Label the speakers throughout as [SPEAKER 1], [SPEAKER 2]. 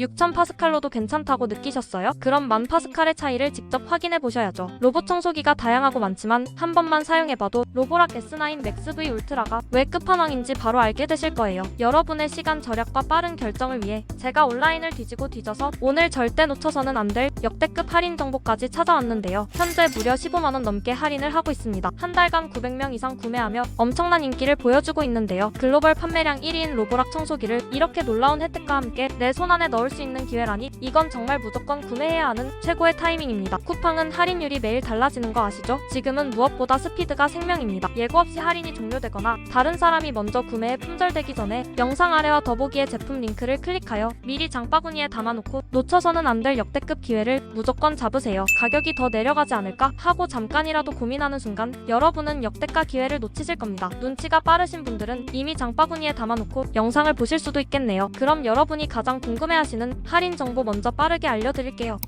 [SPEAKER 1] 6000 파스칼로도 괜찮다고 느끼셨어요? 그럼 만 파스칼의 차이를 직접 확인해 보셔야죠. 로봇 청소기가 다양하고 많지만 한 번만 사용해봐도 로보락 S9 맥스 V 울트라가 왜 끝판왕인지 바로 알게 되실 거예요. 여러분의 시간 절약과 빠른 결정을 위해 제가 온라인을 뒤지고 뒤져서 오늘 절대 놓쳐서는 안 될 역대급 할인 정보까지 찾아왔는데요. 현재 무려 15만원 넘게 할인을 하고 있습니다. 한 달간 900명 이상 구매하며 엄청난 인기를 보여주고 있는데요. 글로벌 판매량 1위인 로보락 청소기를 이렇게 놀라운 혜택과 함께 내 손안에 넣을 수 있는 기회라니 이건 정말 무조건 구매해야 하는 최고의 타이밍입니다. 쿠팡은 할인율이 매일 달라지는 거 아시죠? 지금은 무엇보다 스피드가 생명입니다. 예고 없이 할인이 종료되거나 다른 사람이 먼저 구매에 품절되기 전에 영상 아래와 더보기의 제품 링크를 클릭하여 미리 장바구니에 담아놓고 놓쳐서는 안 될 역대급 기회를 무조건 잡으세요. 가격이 더 내려가지 않을까 하고 잠깐이라도 고민하는 순간 여러분은 역대가 기회를 놓치실 겁니다. 눈치가 빠르신 분들은 이미 장바구니에 담아놓고 영상을 보실 수도 있겠네요. 그럼 여러분이 가장 궁금해하시는 할인 정보 먼저 빠르게 알려드릴게요.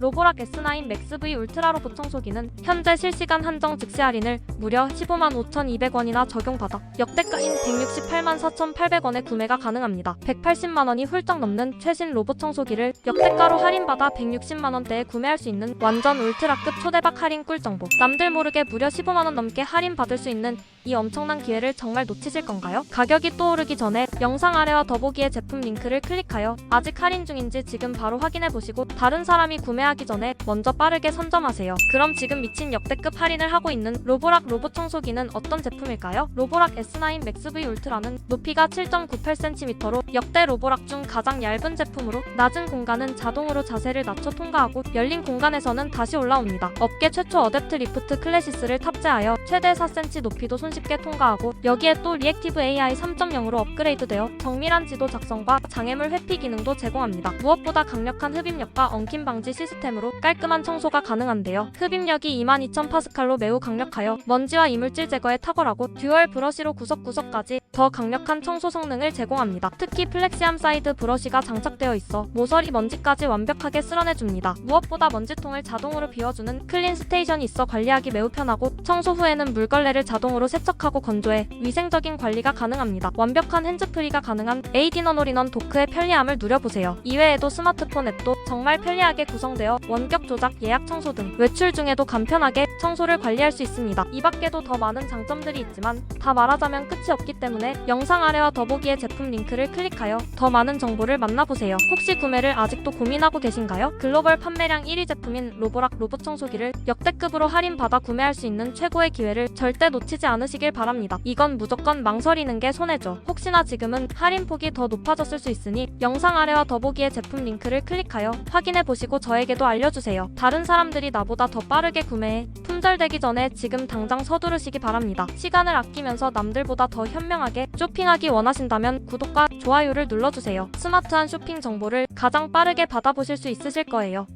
[SPEAKER 1] 로보락 S9 맥스 V 울트라 로봇 청소기는 현재 실시간 한정 즉시 할인을 무려 15만 5,200원이나 적용받아 역대가인 168만 4,800원에 구매가 가능합니다. 180만 원이 훌쩍 넘는 최신 로봇 청소기를 역대가로 할인받아 160만 원대에 구매할 수 있는 완전 울트라급 초대박 할인 꿀 정보. 남들 모르게 무려 15만 원 넘게 할인 받을 수 있는 이 엄청난 기회를 정말 놓치실 건가요? 가격이 또 오르기 전에 영상 아래와 더보기의 제품 링크를 클릭하여 아직 할인 중인지 지금 바로 확인해 보시고 다른 사람이 구매 하기 전에 먼저 빠르게 선점하세요. 그럼 지금 미친 역대급 할인을 하고 있는 로보락 로봇 청소기는 어떤 제품일까요? 로보락 S9 맥스 V 울트라는 높이가 7.98cm로 역대 로보락 중 가장 얇은 제품으로 낮은 공간은 자동으로 자세를 낮춰 통과하고 열린 공간에서는 다시 올라옵니다. 업계 최초 어댑트 리프트 클래시스를 탑재하여 최대 4cm 높이도 손쉽게 통과하고 여기에 또 리액티브 AI 3.0으로 업그레이드되어 정밀한 지도 작성과 장애물 회피 기능도 제공합니다. 무엇보다 강력한 흡입력과 엉킴 방지 시스템 으로 깔끔한 청소가 가능한데요. 흡입력이 22,000파스칼로 매우 강력하여 먼지와 이물질 제거에 탁월하고 듀얼 브러쉬로 구석구석까지 더 강력한 청소 성능을 제공합니다. 특히 플렉시암 사이드 브러쉬가 장착되어 있어 모서리 먼지까지 완벽하게 쓸어내줍니다. 무엇보다 먼지통을 자동으로 비워주는 클린 스테이션이 있어 관리하기 매우 편하고 청소 후에는 물걸레를 자동으로 세척하고 건조해 위생적인 관리가 가능합니다. 완벽한 핸즈프리가 가능한 에이디넌 올인원 도크의 편리함을 누려보세요. 이외에도 스마트폰 앱도 정말 편리하게 구성되어 원격 조작, 예약 청소 등 외출 중에도 간편하게 청소를 관리할 수 있습니다. 이 밖에도 더 많은 장점들이 있지만 다 말하자면 끝이 없기 때문에 영상 아래와 더보기의 제품 링크를 클릭하여 더 많은 정보를 만나보세요. 혹시 구매를 아직도 고민하고 계신가요? 글로벌 판매량 1위 제품인 로보락 로봇 청소기를 역대급으로 할인받아 구매할 수 있는 최고의 기회를 절대 놓치지 않으시길 바랍니다. 이건 무조건 망설이는 게 손해죠. 혹시나 지금은 할인 폭이 더 높아졌을 수 있으니 영상 아래와 더보기의 제품 링크를 클릭하여 확인해 보시고 저에게도 알려주세요. 다른 사람들이 나보다 더 빠르게 구매해 품절되기 전에 지금 당장 서두르시기 바랍니다. 시간을 아끼면서 남들보다 더 현명하게 쇼핑하기 원하신다면 구독과 좋아요를 눌러주세요. 스마트한 쇼핑 정보를 가장 빠르게 받아보실 수 있으실 거예요.